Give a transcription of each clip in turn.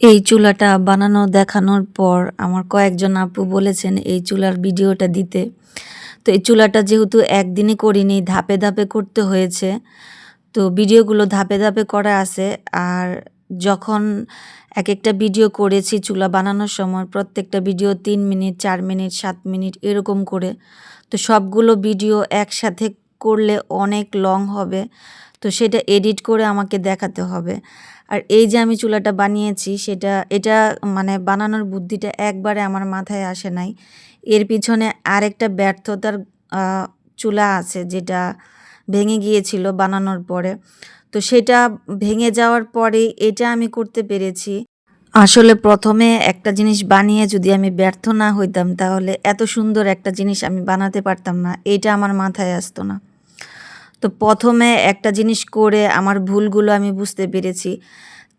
এই চুলাটা বানানো, দেখানোর পর আমার কয়েকজন আপু বলেছেন এই চুলার ভিডিওটা দিতে। তো এই চুলাটা যেহেতু একদিনে করিনি, ধাপে ধাপে করতে হয়েছে। তো ভিডিওগুলো ধাপে ধাপে করা আছে। আর যখন এক একটা ভিডিও করেছি চুলা বানানোর সময়, প্রত্যেকটা ভিডিও তিন মিনিট, চার মিনিট, সাত মিনিট এরকম করে। তো সবগুলো ভিডিও একসাথে করলে অনেক লং হবে। তো সেটা এডিট করে আমাকে দেখাতে হবে। আর এই যে আমি চুলাটা বানিয়েছি, সেটা, এটা মানে বানানোর বুদ্ধিটা একবারে আমার মাথায় আসে নাই। এর পিছনে আরেকটা ব্যর্থতার চুলা আছে যেটা ভেঙে গিয়েছিল বানানোর পরে। তো সেটা ভেঙে যাওয়ার পরে এটা আমি করতে পেরেছি। আসলে প্রথমে একটা জিনিস বানিয়ে যদি আমি ব্যর্থ না হইতাম, তাহলে এত সুন্দর একটা জিনিস আমি বানাতে পারতাম না, এটা আমার মাথায় আসতো না। তো প্রথমে একটা জিনিস করে আমার ভুলগুলো আমি বুঝতে পেরেছি।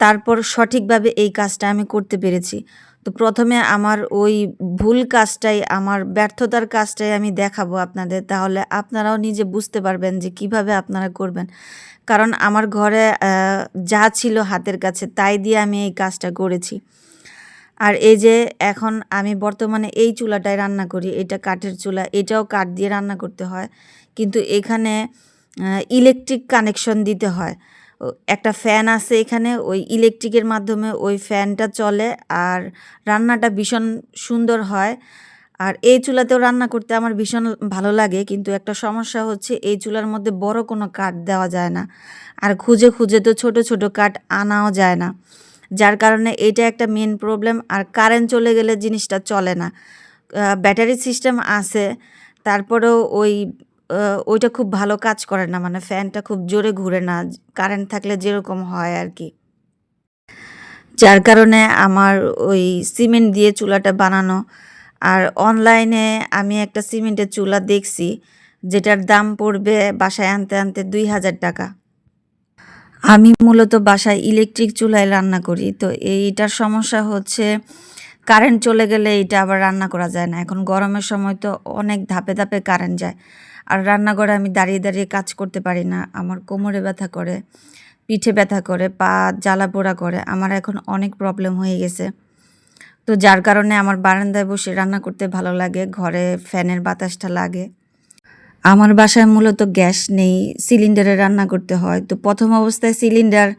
তারপর সঠিকভাবে এই কাজটা আমি করতে পেরেছি। তো প্রথমে আমার ওই ভুল কাজটাই, আমার ব্যর্থতার কাজটাই আমি দেখাবো আপনাদের। তাহলে আপনারাও নিজে বুঝতে পারবেন যে কীভাবে আপনারা করবেন। কারণ আমার ঘরে যা ছিল হাতের কাছে, তাই দিয়ে আমি এই কাজটা করেছি। আর এই যে এখন আমি বর্তমানে এই চুলাটায় রান্না করি, এটা কাঠের চুলা, এটাও কাঠ দিয়ে রান্না করতে হয়। কিন্তু এখানে ইলেকট্রিক কানেকশন দিতে হয়। একটা ফ্যান আছে এখানে, ওই ইলেকট্রিকের মাধ্যমে ওই ফ্যানটা চলে আর রান্নাটা ভীষণ সুন্দর হয়। আর এই চুলাতেও রান্না করতে আমার ভীষণ ভালো লাগে, কিন্তু একটা সমস্যা হচ্ছে এই চুলার মধ্যে বড় কোনো কাঠ দেওয়া যায় না। আর খুঁজে খুঁজে তো ছোট ছোট কাঠ আনাও যায় না। যার কারণে এটা একটা মেন প্রবলেম আর কারেন্ট চলে গেলে জিনিসটা চলে না। ব্যাটারি সিস্টেম আছে, তারপরেও ওই ওইটা খুব ভালো কাজ করে না মানে ফ্যানটা খুব জোরে ঘুরে না, কারেন্ট থাকলে যেরকম হয় আর কি। যার কারণে আমার ওই সিমেন্ট দিয়ে চুলাটা বানানো, আর অনলাইনে আমি একটা সিমেন্টের চুলা দেখছি, যেটার দাম পড়বে বাসায় আনতে আনতে দুই হাজার টাকা। আমি মূলত বাসায় ইলেকট্রিক চুলায় রান্না করি, তো এইটার সমস্যা হচ্ছে কারেন্ট চলে গেলে এটা আবার রান্না করা যায় না। এখন গরমের সময় তো অনেক ধাপে ধাপে কারেন্ট যায়। আর রান্নাঘরে আমি দাঁড়িয়ে দাঁড়িয়ে কাজ করতে পারি না। আমার কোমরে ব্যথা করে, পিঠে ব্যথা করে, পা জ্বালা পোড়া করে, আমার এখন অনেক প্রবলেম হয়ে গেছে। তো যার কারণে আমার বারান্দায় বসে রান্না করতে ভালো লাগে, ঘরে ফ্যানের বাতাসটা লাগে। আমার বাসায় মূলত গ্যাস নেই, সিলিন্ডারে রান্না করতে হয়। তো প্রথম অবস্থায় সিলিন্ডার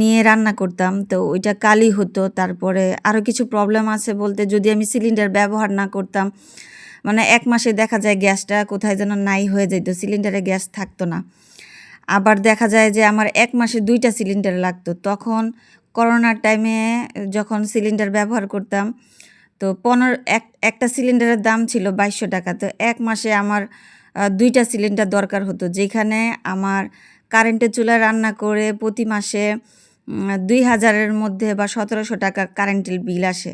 নিয়ে রান্না করতাম। তো ওইটা কালি হতো, তারপরে আরও কিছু প্রবলেম আছে বলতে যদি আমি সিলিন্ডার ব্যবহার না করতাম মানে এক মাসে দেখা যায় গ্যাসটা কোথায় যেন নাই হয়ে যেত সিলিন্ডারে গ্যাস থাকতো না। আবার দেখা যায় যে আমার এক মাসে দুইটা সিলিন্ডার লাগতো। তখন করোনার টাইমে যখন সিলিন্ডার ব্যবহার করতাম, তো পনেরো, এক, একটা সিলিন্ডারের দাম ছিল বাইশশো টাকা। তো এক মাসে আমার দুইটা সিলিন্ডার দরকার হতো। যেখানে আমার কারেন্টের চুলায় রান্না করে প্রতি মাসে দুই হাজারের মধ্যে বা সতেরোশো টাকা কারেন্টের বিল আসে।